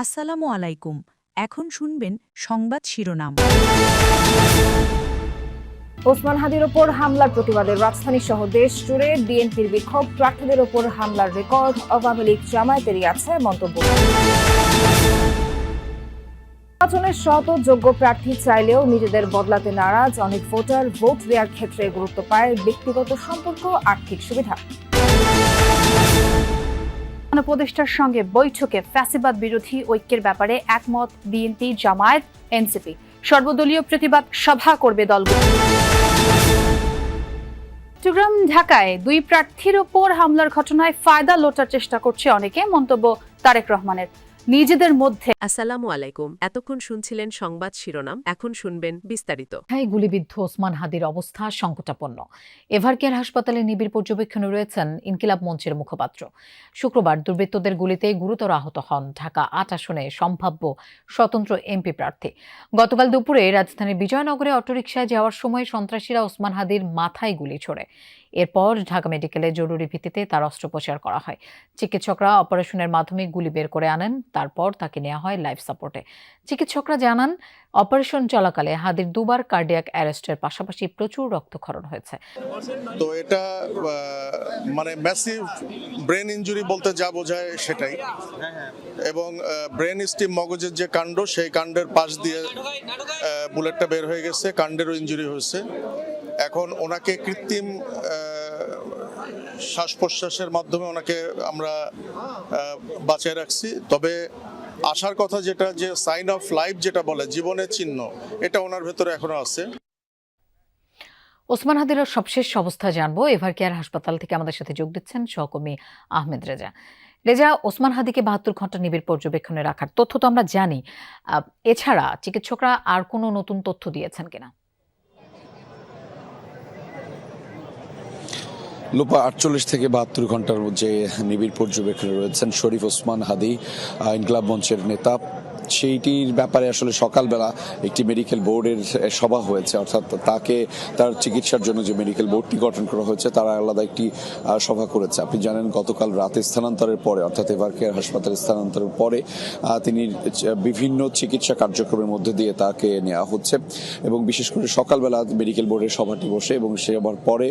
আসসালামু আলাইকুম। এখন শুনবেন সংবাদ শিরোনাম। ওসমান হাদির ওপর হামলার প্রতিবাদে রাজধানী সহ দেশ জুড়ে বিএনপির বিক্ষোভ, প্রার্থীদের ওপর হামলার রেকর্ড, আওয়ামী লীগ জামায়াতেরই আছে মন্তব্য। নির্বাচনের শত যোগ্য প্রার্থী চাইলেও নিজেদের বদলাতে নারাজ, অনেক ভোটার ভোট দেওয়ার ক্ষেত্রে গুরুত্ব পায় ব্যক্তিগত সম্পর্ক, আর্থিক সুবিধা। উপদেষ্টার সঙ্গে বৈঠকে ফ্যাসিবাদ বিরোধী ঐক্যের ব্যাপারে একমত বিএনপি, জামায়াত, এনসিপি। সর্বদলীয় প্রতিবাদ সভা করবে দলগুলো। চট্টগ্রাম ঢাকায় দুই প্রার্থীর ওপর হামলার ঘটনায় ফায়দা লোটার চেষ্টা করছে অনেকে, মন্তব্য তারেক রহমানের। নিজেদের মধ্যে। আসসালামু আলাইকুম। এতক্ষণ শুনছিলেন সংবাদ শিরোনাম এখন শুনবেন বিস্তারিত। ঢাকায় গুলিবিদ্ধ ওসমান হাদির অবস্থা সংকটাপন্ন। এভারকেয়ার হাসপাতালে নিবিড় পর্যবেক্ষণে রয়েছেন ইনকিলাব মঞ্চের মুখপাত্র। শুক্রবার দুর্বৃত্তদের গুলিতে গুরুতর আহত হন ঢাকা আট আসনে সম্ভাব্য স্বতন্ত্র এমপি প্রার্থী। গতকাল দুপুরে রাজধানীর বিজয়নগরে অটোরিকশায় যাওয়ার সময় সন্ত্রাসীরা ওসমান হাদির মাথায় গুলি ছোড়ে। এরপর ঢাকা মেডিকেলে জরুরি ভিত্তিতে তার অস্ত্রোপচার করা হয়। চিকিৎসকরা অপারেশনের মাধ্যমে গুলি বের করে আনেন, তারপর তাকে নেওয়া হয় লাইফ সাপোর্টে। চিকিৎসকরা জানান, অপারেশন চলাকালে হাদির দুবার কার্ডিয়াক অ্যারেস্টের পাশাপাশি প্রচুর রক্তক্ষরণ হয়েছে। তো এটা মানে ম্যাসিভ ব্রেন ইনজুরি বলতে যা বোঝায় সেটাই। এবং ব্রেন স্টিম মগজের যে কাণ্ড, সেই কাণ্ডের পাশ দিয়ে বুলেটটা বের হয়ে গেছে, কাণ্ডেরও ইনজুরি হয়েছে। এখন ওনাকে কৃত্রিম শ্বাস প্রশ্বাসের মাধ্যমে ওনাকে আমরা বাঁচিয়ে রাখছি। তবে আসার কথা যেটা, যে সাইন অফ লাইফ যেটা বলে, জীবনের চিহ্ন, এটা ওনার ভেতরে এখনও আছে। ওসমান হাদির সবশেষ অবস্থা জানব। এভার কেয়ার হাসপাতাল থেকে আমাদের সাথে যোগ দিচ্ছেন সহকর্মী আহমেদ রেজা। রেজা, ওসমান হাদিকে বাহাত্তর ঘণ্টা নিবিড় পর্যবেক্ষণে রাখার তথ্য তো আমরা জানি। এছাড়া চিকিৎসকরা আর কোনো নতুন তথ্য দিয়েছেন কিনা? লোপা আটচল্লিশ থেকে বাহাত্তর ঘণ্টার যে নিবিড় পর্যবেক্ষণে রয়েছেন শরীফ ওসমান হাদি ইনকলাব মঞ্চের নেতা। সেইটির ব্যাপারে আসলে সকালবেলা একটি মেডিকেল বোর্ডের সভা হয়েছে, অর্থাৎ তাকে তার চিকিৎসার জন্য যে মেডিকেল বোর্ডটি গঠন করা হয়েছে, তারা আলাদা একটি সভা করেছে। আপনি জানেন গতকাল রাতে স্থানান্তরের পরে, অর্থাৎ এভার কেয়ার হাসপাতালে স্থানান্তরের পরে তিনি বিভিন্ন চিকিৎসা কার্যক্রমের মধ্যে দিয়ে তাকে নেওয়া হচ্ছে এবং বিশেষ করে সকালবেলা মেডিকেল বোর্ডের সভাটি বসে এবং সে আবার পরে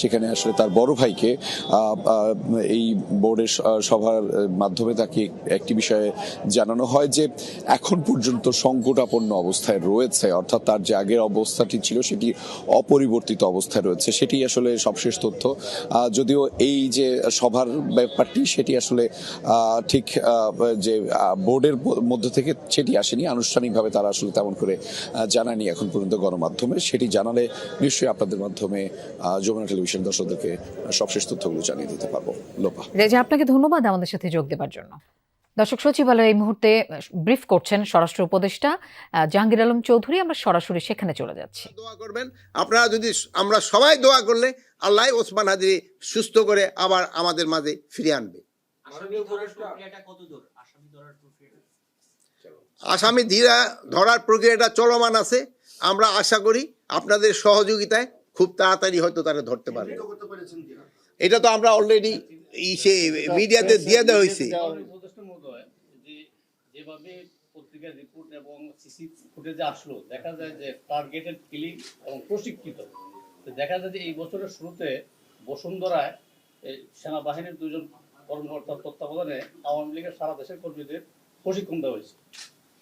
সেখানে আসলে তার বড় ভাইকে এই বোর্ডের সভার মাধ্যমে তাকে একটি বিষয়ে জানানো হয় যে এখন পর্যন্ত সংকটাপন্ন অবস্থায় রয়েছে অর্থাৎ তার যে আগের অবস্থাটি ছিল সেটি অপরিবর্তিত অবস্থায় রয়েছে। সেটি আসলে সবশেষ তথ্য। যদিও এই যে সভার ব্যাপারটি সেটি আসলে ঠিক যে বোর্ডের মধ্য থেকে সেটি আসেনি। আনুষ্ঠানিকভাবে তারা আসলে তেমন করে আহ, জানায়নি এখন পর্যন্ত গণমাধ্যমে। সেটি জানালে নিশ্চয়ই আপনাদের মাধ্যমে যমুনা টেলিভিশন দর্শকদেরকে সবশেষ তথ্যগুলো জানিয়ে দিতে পারব। লোপা। রেজা আপনাকে ধন্যবাদ আমাদের সাথে যোগ দেবার জন্য। দর্শক সচিবালয় এই মুহূর্তে ব্রিফ করছেন স্বরাষ্ট্র উপদেষ্টা জাহাঙ্গীর আলম চৌধুরী। আমরা সরাসরি সেখানে চলে যাচ্ছি। দোয়া করবেন। আপনারা যদি আমরা সবাই দোয়া করলে আল্লাহ ওসমান হাদি সুস্থ করে আবার আমাদের মাঝে ফিরে আনবে। আসামি ধীরা ধরার প্রক্রিয়াটা চলমান আছে। আমরা আশা করি আপনাদের সহযোগিতায় খুব তাড়াতাড়ি হয়তো তারা ধরতে পারবে। এটা তো আমরা অলরেডি সে মিডিয়াতে দিয়ে দেওয়া হয়েছে। যেভাবে পত্রিকার রিপোর্ট এবং সিসি ফুটেজে আসলো, দেখা যায় যে টার্গেটেড কিলিং এবং প্রশিক্ষিত। তো দেখা যায় যে এই বছরের শুরুতে বসুন্ধরায় সেনাবাহিনীর দুজন কর্মকর্তার তত্ত্বাবধানে আওয়ামী লীগের সারা দেশের কর্মীদের প্রশিক্ষণ দেওয়া হয়েছে।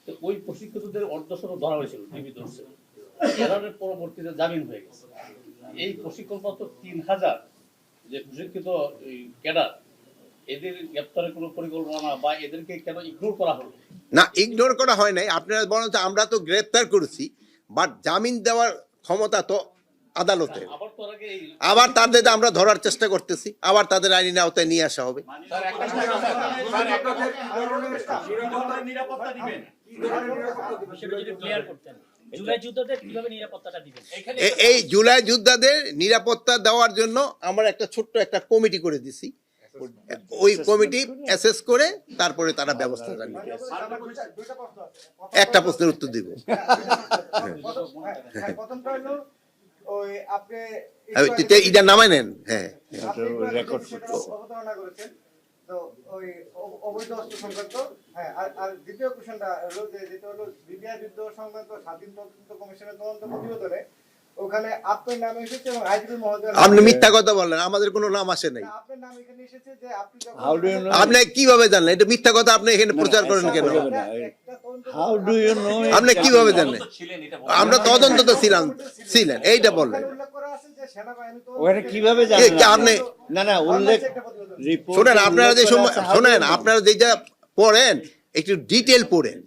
তো ওই প্রশিক্ষিতদের অর্ধশত ধরা হয়েছিল টিভি ধরছে। এরানের পরবর্তীতে জামিন হয়ে গেছে। এই প্রশিক্ষণপ্রাপ্ত তিন হাজার যে প্রশিক্ষিত ক্যাডার, এদের গ্রেপ্তারের কোনো পরিকল্পনা বা এদেরকে কেন ইগনোর করা হলো? না ইগনোর করা হয় নাই। আপনারা বরঞ্চ আমরা তো গ্রেপ্তার করেছি বাট জামিন দেওয়ার ক্ষমতা তো আদালতে আবার তাদের আমরা ধরার চেষ্টা করতেছি আবার তাদের আইনি আওতায় নিয়ে আসা হবে। এ- এই জুলাই যোদ্ধাদের নিরাপত্তা দেওয়ার জন্য আমরা একটা ছোট্ট একটা কমিটি করে দিছি। ওই কমিটি অ্যাসেস করে তারপরে তারা ব্যবস্থা নেবে একটা প্রশ্নের উত্তর দিব। প্রথমটা আপনি এটা নামাই নেন হ্যাঁ। রেকর্ড করেছেন। তো ওই অবৈধ অস্ত্র সংক্রান্ত হ্যাঁ আর আর দ্বিতীয় কোশ্চেনটা হলো যে যেটা হলো বিবিআই যুদ্ধ সংক্রান্ত স্বাধীন তদন্ত কমিশনের তদন্ত প্রতিবেদনে ওখানে আপনার নাম এসেছে এবং আইজিপি মহোদয় আপনি মিথ্যা কথা বললেন আমাদের কোনো নাম আসে নাই আপনার নাম এখানে এসেছে যে আপনি? আপনি কীভাবে জানলেন এটা মিথ্যা কথা আপনি এখানে প্রচার করেন কেন do you know? it? আপনি কীভাবে জানলেন আমরা তদন্ত তো ছিলাম ছিলেন এইটা বললেন যে ওটা কীভাবে আপনি না না উল্লেখ শোনেন আপনারা যে শোনেন? আপনারা যেটা পড়েন একটু ডিটেল পড়েন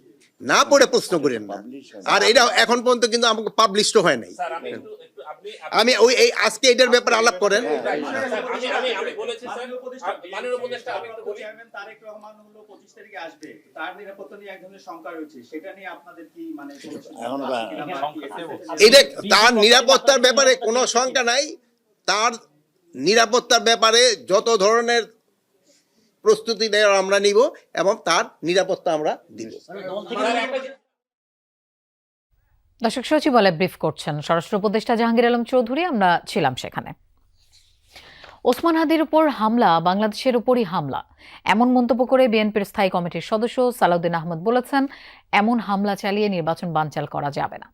না পড়ে প্রশ্ন করেন না। আর এটা এখন পর্যন্ত কিন্তু আমাকে পাবলিশড হয় নাই। আমি ওই এই আজকে এটার ব্যাপারে আলাপ করেন। চেয়ারম্যান তারেক রহমান হলো পঁচিশ তারিখে আসবে। তার নিরাপত্তা নিয়ে এক ধরনের শঙ্কা রয়েছে। সেটা নিয়ে আপনাদের কি মানে এখনও বা- এটা তার নিরাপত্তার ব্যাপারে কোনো শঙ্কা নাই। তার নিরাপত্তার ব্যাপারে যত ধরনের প্রস্তুতি নেওয়ার আমরা নিব এবং তার নিরাপত্তা আমরা দিব। দর্শক সচিবালয় ব্রিফ করছেন স্বরাষ্ট্র উপদেষ্টা জাহাঙ্গীর আলম চৌধুরী আমরা ছিলাম সেখানে। ওসমান হাদির উপর হামলা বাংলাদেশের উপরই হামলা। এমন মন্তব্য করে বিএনপির স্থায়ী কমিটির সদস্য সালাউদ্দিন আহমদ বলেছেন এমন হামলা চালিয়ে নির্বাচন বানচাল করা যাবে না।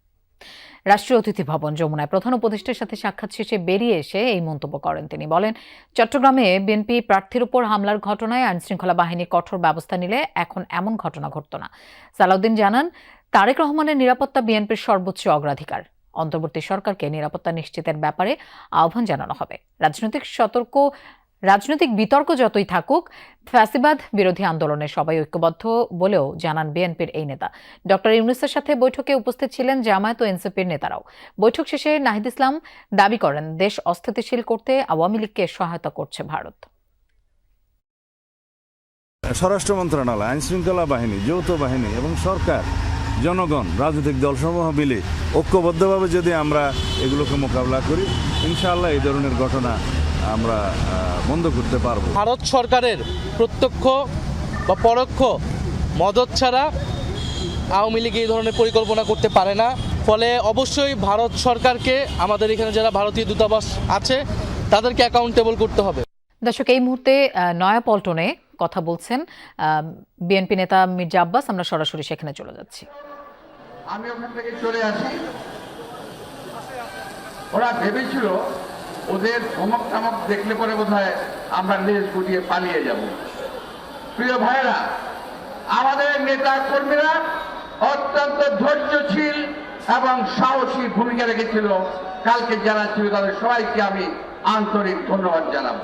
রাষ্ট্রীয় অতিথি ভবন যমুনায়। প্রধান উপদেষ্টার সাথে সাক্ষাৎ শেষে বেরিয়ে এসে এই মন্তব্য করেন তিনি। বলেন, চট্টগ্রামে বিএনপি প্রার্থীর উপর হামলার ঘটনায় আইনশৃঙ্খলা বাহিনী কঠোর ব্যবস্থা নিলে এখন এমন ঘটনা ঘটত না। সালাউদ্দিন জানান, তারেক রহমানের নিরাপত্তা বিএনপির সর্বোচ্চ অগ্রাধিকার। অন্তর্বর্তী সরকারকে নিরাপত্তা নিশ্চিতের ব্যাপারে আহ্বান জানানো হবে। রাজনৈতিক সতর্ক রাজনৈতিক বিতর্ক যতই থাকুক, ফ্যাসিবাদ বিরোধী আন্দোলনে সবাই ঐক্যবদ্ধ বলেও জানান বিএনপির এই নেতা। ডক্টর ইউনুসের সাথে বৈঠকে উপস্থিত ছিলেন জামায়াত ও এনসিপির নেতারাও। বৈঠক শেষে নাহিদ ইসলাম দাবি করেন, দেশ অস্থিতিশীল করতে আওয়ামী লীগকে সহায়তা করছে ভারত। স্বরাষ্ট্র মন্ত্রণালয়, আইনশৃঙ্খলা বাহিনী, যৌথ বাহিনী এবং সরকার, জনগণ, রাজনৈতিক দলসমূহ মিলে ঐক্যবদ্ধভাবে যদি আমরা এগুলোকে মোকাবিলা করি, ইনশাআল্লাহ এই ধরনের ঘটনা আমরা বন্ধ করতে পারব। ভারত সরকারের প্রত্যক্ষ বা পরোক্ষ মদত ছাড়া আওয়ামী লীগ এই ধরনের পরিকল্পনা করতে পারে না। ফলে অবশ্যই ভারত সরকারকে আমাদের এখানে যারা ভারতীয় দূতাবাস আছে তাদেরকে অ্যাকাউন্টেবল করতে হবে। দর্শক এই মুহূর্তে নয়াপল্টনে কথা বলছেন বিএনপি নেতা মির্জা আব্বাস। আমরা সরাসরি সেখানে চলে যাচ্ছি। আমি ওখান থেকে চলে আসি। ওরা ভেবেছিল ওদের ধমক টামক দেখলে পরে বোধ আমরা লেজ গুটিয়ে পালিয়ে যাব। প্রিয় ভাইরা আমাদের নেতা কর্মীরা অত্যন্ত ধৈর্যশীল এবং সাহসী ভূমিকা রেখেছিল। কালকে যারা ছিল তাদের সবাইকে আমি আন্তরিক ধন্যবাদ জানাব।